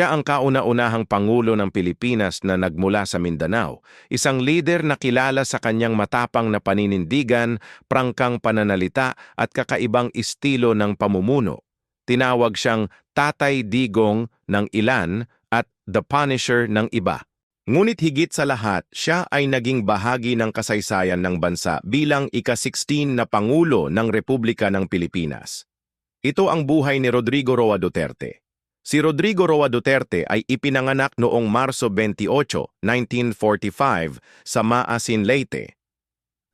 Siya ang kauna-unahang Pangulo ng Pilipinas na nagmula sa Mindanao, isang leader na kilala sa kanyang matapang na paninindigan, prangkang pananalita at kakaibang estilo ng pamumuno. Tinawag siyang Tatay Digong ng ilan at The Punisher ng iba. Ngunit higit sa lahat, siya ay naging bahagi ng kasaysayan ng bansa bilang ika-16 na Pangulo ng Republika ng Pilipinas. Ito ang buhay ni Rodrigo Roa Duterte. Si Rodrigo Roa Duterte ay ipinanganak noong Marso 28, 1945 sa Maasin, Leyte.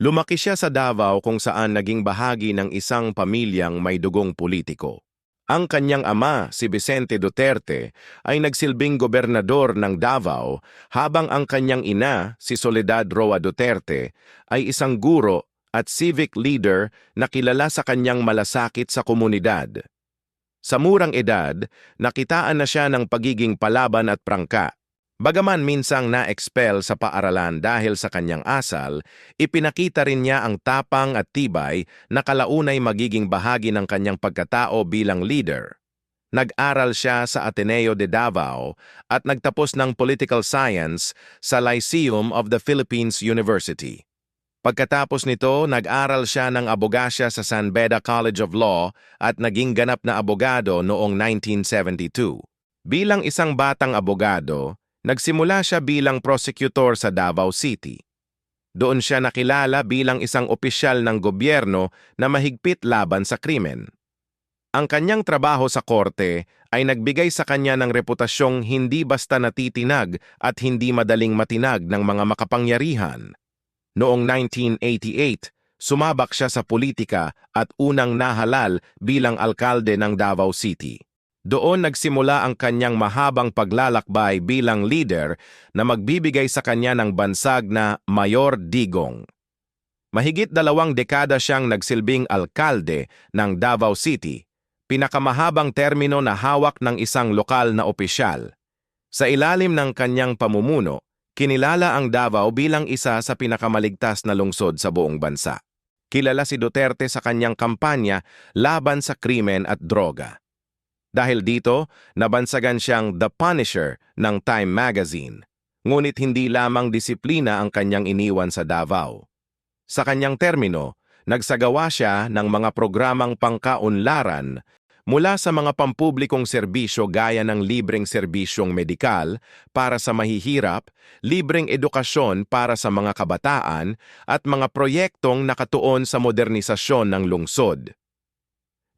Lumaki siya sa Davao kung saan naging bahagi ng isang pamilyang may dugong politiko. Ang kanyang ama, si Vicente Duterte, ay nagsilbing gobernador ng Davao habang ang kanyang ina, si Soledad Roa Duterte, ay isang guro at civic leader na kilala sa kanyang malasakit sa komunidad. Sa murang edad, nakitaan na siya ng pagiging palaban at prangka. Bagaman minsang na-expel sa paaralan dahil sa kanyang asal, ipinakita rin niya ang tapang at tibay na kalaunay magiging bahagi ng kanyang pagkatao bilang leader. Nag-aral siya sa Ateneo de Davao at nagtapos ng Political Science sa Lyceum of the Philippines University. Pagkatapos nito, nag-aral siya ng abogasya sa San Beda College of Law at naging ganap na abogado noong 1972. Bilang isang batang abogado, nagsimula siya bilang prosecutor sa Davao City. Doon siya nakilala bilang isang opisyal ng gobyerno na mahigpit laban sa krimen. Ang kanyang trabaho sa korte ay nagbigay sa kanya ng reputasyong hindi basta natitinag at hindi madaling matinag ng mga makapangyarihan. Noong 1988, sumabak siya sa politika at unang nahalal bilang alkalde ng Davao City. Doon nagsimula ang kanyang mahabang paglalakbay bilang leader na magbibigay sa kanya ng bansag na Mayor Digong. Mahigit dalawang dekada siyang nagsilbing alkalde ng Davao City, pinakamahabang termino na hawak ng isang lokal na opisyal. Sa ilalim ng kanyang pamumuno, Kinilala ang Davao bilang isa sa pinakamaligtas na lungsod sa buong bansa. Kilala si Duterte sa kanyang kampanya laban sa krimen at droga. Dahil dito, nabansagan siyang The Punisher ng Time Magazine. Ngunit hindi lamang disiplina ang kanyang iniwan sa Davao. Sa kanyang termino, nagsagawa siya ng mga programang pangkaunlaran mula sa mga pampublikong serbisyo gaya ng libreng serbisyong medikal para sa mahihirap, libreng edukasyon para sa mga kabataan, at mga proyektong nakatuon sa modernisasyon ng lungsod.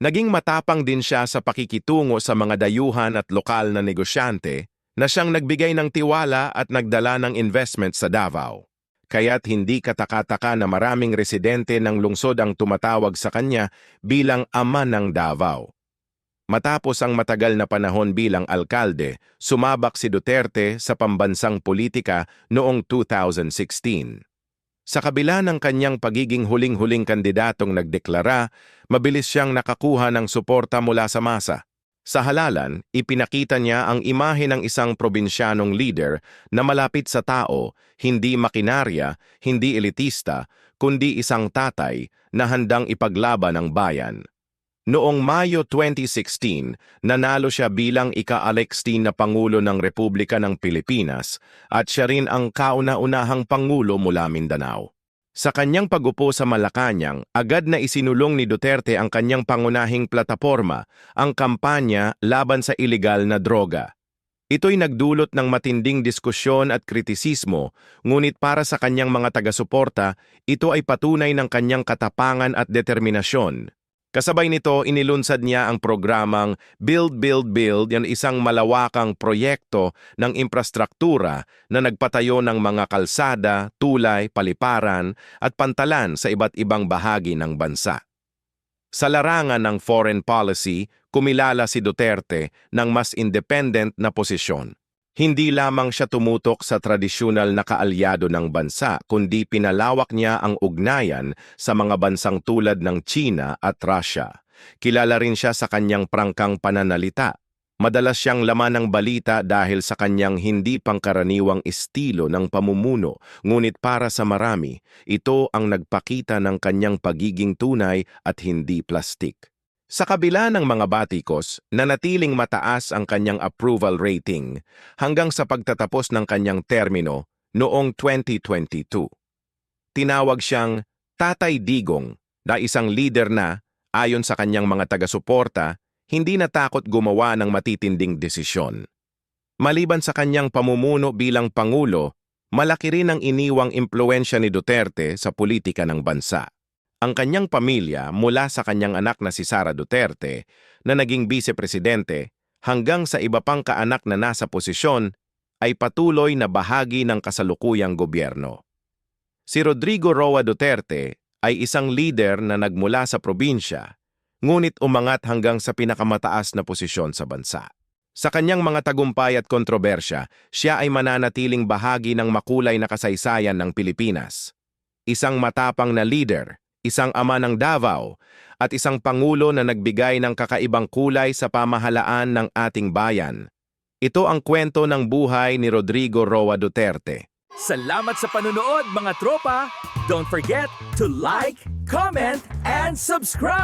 Naging matapang din siya sa pakikitungo sa mga dayuhan at lokal na negosyante na siyang nagbigay ng tiwala at nagdala ng investment sa Davao. Kaya't hindi katakataka na maraming residente ng lungsod ang tumatawag sa kanya bilang ama ng Davao. Matapos ang matagal na panahon bilang alkalde, sumabak si Duterte sa pambansang politika noong 2016. Sa kabila ng kanyang pagiging huling-huling kandidatong nagdeklara, mabilis siyang nakakuha ng suporta mula sa masa. Sa halalan, ipinakita niya ang imahe ng isang probinsyanong leader na malapit sa tao, hindi makinarya, hindi elitista, kundi isang tatay na handang ipaglaban ang bayan. Noong Mayo 2016, nanalo siya bilang ika-16 na Pangulo ng Republika ng Pilipinas at siya rin ang kauna-unahang Pangulo mula Mindanao. Sa kanyang pagupo sa Malacanang, agad na isinulong ni Duterte ang kanyang pangunahing plataforma, ang kampanya laban sa ilegal na droga. Ito'y nagdulot ng matinding diskusyon at kritisismo, ngunit para sa kanyang mga taga-suporta, ito ay patunay ng kanyang katapangan at determinasyon. Kasabay nito, inilunsad niya ang programang Build, Build, Build, yan isang malawakang proyekto ng infrastruktura na nagpatayo ng mga kalsada, tulay, paliparan at pantalan sa iba't ibang bahagi ng bansa. Sa larangan ng foreign policy, kumilala si Duterte ng mas independent na posisyon. Hindi lamang siya tumutok sa tradisyonal na kaalyado ng bansa, kundi pinalawak niya ang ugnayan sa mga bansang tulad ng China at Russia. Kilala rin siya sa kanyang prangkang pananalita. Madalas siyang laman ng balita dahil sa kanyang hindi pangkaraniwang estilo ng pamumuno, ngunit para sa marami, ito ang nagpakita ng kanyang pagiging tunay at hindi plastik. Sa kabila ng mga batikos, nanatiling mataas ang kanyang approval rating hanggang sa pagtatapos ng kanyang termino noong 2022. Tinawag siyang Tatay Digong na isang leader na, ayon sa kanyang mga taga-suporta, hindi natakot gumawa ng matitinding desisyon. Maliban sa kanyang pamumuno bilang Pangulo, malaki rin ang iniwang impluensya ni Duterte sa politika ng bansa. Ang kanyang pamilya mula sa kanyang anak na si Sara Duterte na naging vice-presidente hanggang sa iba pang kaanak na nasa posisyon ay patuloy na bahagi ng kasalukuyang gobyerno. Si Rodrigo Roa Duterte ay isang leader na nagmula sa probinsya, ngunit umangat hanggang sa pinakamataas na posisyon sa bansa. Sa kanyang mga tagumpay at kontrobersya, siya ay mananatiling bahagi ng makulay na kasaysayan ng Pilipinas. Isang matapang na leader, isang ama ng Davao, at isang pangulo na nagbigay ng kakaibang kulay sa pamahalaan ng ating bayan. Ito ang kwento ng buhay ni Rodrigo Roa Duterte. Salamat sa panunood mga tropa! Don't forget to like, comment, and subscribe!